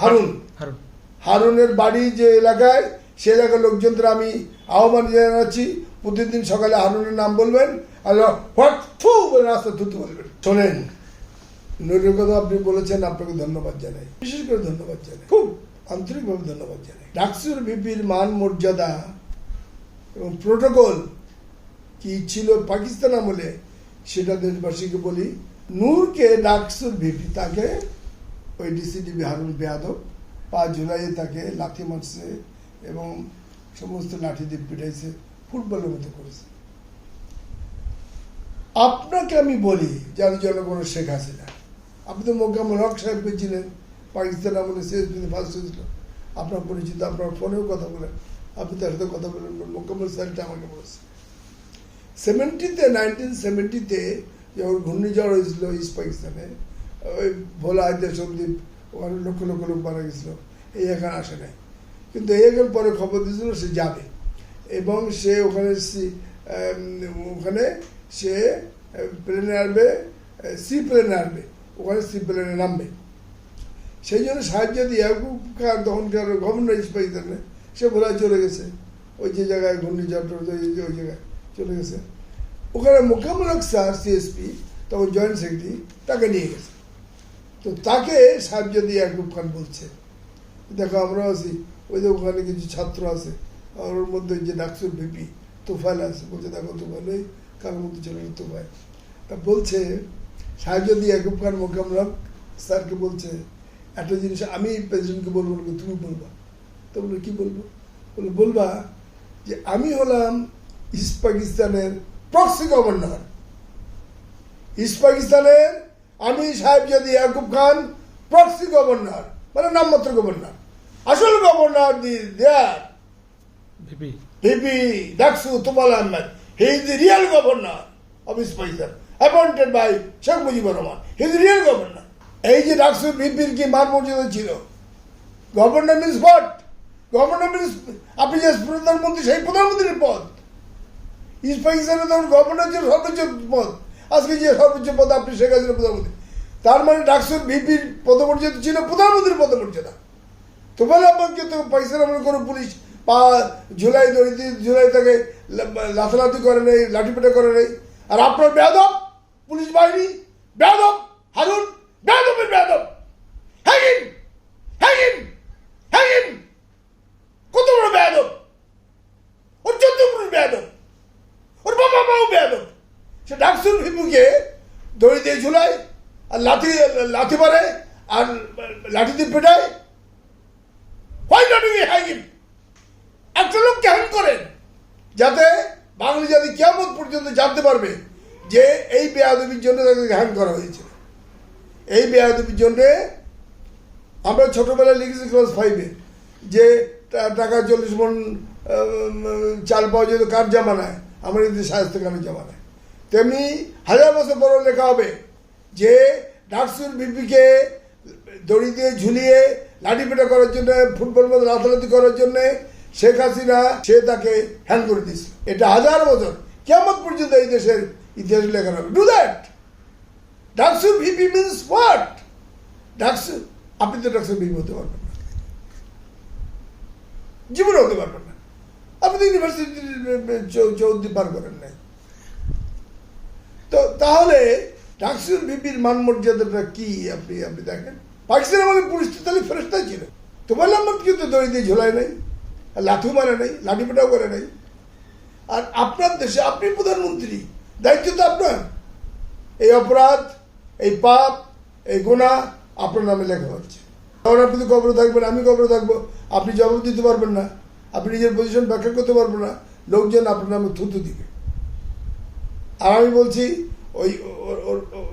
হারুন। হারুন। হারুনের বাড়ি যে এলাকায় সে এলাকার লোকজনদের আমি আহ্বান জানাচ্ছি। প্রতিদিন সকালে হারুনের নাম বলবেন। আর হোয়াট? থু বলে রাস্তা থুতু বলবেন। শোনেন নুরের কথা আপনি বলেছেন আপনাকে ধন্যবাদ জানাই। বিশেষ করে ধন্যবাদ জানাই। খুব আন্তরিকভাবে ধন্যবাদ জানাই। ডাকসুর ভিপির মান মর্যাদা এবং প্রোটোকল কি ছিল পাকিস্তান আমলে সেটা দেশবাসীকে বলি। নূরকে ডাকসুর ভিপি তাকে ওই ডিসিডিবি হারুন বেয়াদব পাঁচ জুলাইয়ে তাকে লাথি মারছে এবং সমস্ত লাঠি দিয়ে পিটাইছে, ফুটবলের মতো করেছে। আপনাকে আমি বলি, যার জনগণের শেখ হাসিনা, আপনি তো মোকাম্মল হক সাহেব পেয়েছিলেন পাকিস্তান আমলে শেষ দিনে ফার্স্ট হয়েছিল। আপনার পরিচিত, আপনার ফোনেও কথা বলেন আপনি তার সাথে কথা বলেন, মোকাম্মল স্যারটা আমাকে বলেছে। সেভেন্টিতে নাইনটিন সেভেন্টিতে যখন ঘূর্ণিঝড় হয়েছিল ইস্ট পাকিস্তানে ওই ভোলা আইতে সন্দীপ ওখানে লক্ষ লক্ষ লোক মারা গেছিল। এই এখানে আসে নাই। কিন্তু এখন পরে খবর দিয়েছিল, সে যাবে। এবং সে ওখানে ওখানে সে প্লেনে আসবে সি প্লেনে আসবে ওখানে সি প্লেনে নামবে। সেই জন্য সাহায্য দিয়ে ইয়াকুব খান তখনকার গভর্নর ইস্ট পাকিস্তানে সে ভোলায় চলে গেছে। ওই যে জায়গায় ঘূর্ণিঝড় ওই জায়গায় চলে গেছে। ওখানে মোকামলক স্যার সিএসপি তখন জয়েন্ট সেক্রেটারি তাকে নিয়ে গেছে। তো তাকে সাহায্য দিয়ে ইয়াকুব খান বলছে। দেখো আমরাও আছি ওই যে ওখানে কিছু ছাত্র আছে আর ওর মধ্যে যে ডাকসুর ভিপি তোফাইল আছে বলছে দেখো তোফাইল ওই মধ্যে চলে তোফাইল তা বলছে সাহায্য দিয়ে ইয়াকুব খান মোকামলক স্যারকে বলছে একটা জিনিস আমি প্রেসিডেন্টকে বলব না, তুমি বলবা। তো বলে কি বলব? বলে বলবা যে আমি হলাম ইস্ট পাকিস্তানের প্রক্সি গভর্নর ইস্ট পাকিস্তানের আমি সাহেব যদি ইয়াকুব খান প্রক্সি গভর্নর মানে নামমাত্র গভর্নর আসল governor the their VP VP DUCSU Tumal Ahmed. He is the real governor of East Pakistan appointed by Sheikh Mujibur Rahman. He is real governor এই যে ডাকসু ভিপির কি মান মর্যাদা ছিল? Governor means what governor means আপনি যে প্রধানমন্ত্রী সেই প্রধানমন্ত্রীর পদ। ইস্ট পাকিস্তানের তখন গভর্নর ছিল সর্বোচ্চ পদ। আজকে যে সর্বোচ্চ পদ আপনি শেখ হাসিনা প্রধানমন্ত্রী। তার মানে ডাকসুর ভিপির পদমর্যাদা ছিল প্রধানমন্ত্রীর পদমর্যাদা। তো বলে আমাকে তো পাকিস্তান আমলে কোনো পুলিশ, পা ঝুলাই দড়ি দিয়ে ঝুলাই তাকে লাথালাথি করে নেই, লাঠিপেটা করে নেই। আর আপনার বেদব পুলিশ বাহিনী, বেয়াদব, হারুন, বেয়াদবের বেয়াদব। হ্যাঁ হ্যাগিন হ্যাগিন কত বড় বেয়াদব ওর চোদ্দ পুরুষ বেয়াদব ওর বাবা মাও বেয়াদব সে ডাকসুর ভিপুকে দড়ি দিয়ে ঝুলায়, আর লাঠি লাঠি মারে, আর লাঠি দিয়ে পেটায়। একটা লোক কেমন করেন, যাতে বাঙালি জাতি কেমন পর্যন্ত জানতে পারবে যে এই বেয়াদবির জন্য তাকে হ্যাং করা হয়েছে। এই বেয়াদবির জন্যে আমরা ছোটবেলায় লিখেছি ক্লাস ফাইভে যে টাকা চল্লিশ মন চাল পাওয়া যেত কার জামানায়? আমার কিন্তু খানের জামানায়। তেমনি হাজার বছর পরও লেখা হবে যে ডাকসুর বিপিকে দড়ি দিয়ে ঝুলিয়ে লাঠি পেটা করার জন্য, ফুটবল মতো রাতারাতি করার জন্য শেখ হাসিনা, সে তাকে হ্যাং করে দিয়েছে। এটা হাজার বছর। কেমন পর্যন্ত এই দেশের ইতিহাসে লেখা হবে? ডু দ্যাট ডাকসুর ভিপি মিনস হোয়াট ডাকসু, আপনি তো ডাকসুর ভিপি হতে পারবেন না। জীবনে হতে পারবেন না। আপনি তো ইউনিভার্সিটি চৌধুরী পার করেন নাই। তাহলে ডাকসুর ভিপির মান মর্যাদাটা কি আপনি আপনি দেখেন? পাকিস্তান আমাদের পুলিশ তাহলে ফেরস্তাই ছিল। তো বললাম আমার কিন্তু দড়ি দিয়ে ঝোলাই নাই লাঠি মারে নাই, লাঠি পেটাও করে নাই। আর আপনার দেশে আপনি প্রধানমন্ত্রী, দায়িত্ব তো আপনার। এই অপরাধ, এই পাপ, এই গুণা আপনার নামে লেখা হচ্ছে। তখন আপনি তো কবরে থাকবেন, আমি কবরে থাকব। আপনি জবাব দিতে পারবেন না, আপনি নিজের পজিশন ব্যাখ্যা করতে পারবেন না। লোকজন আপনার নামে থুতু দিবে। আর আমি বলছি ওই ওর- ওর- ওর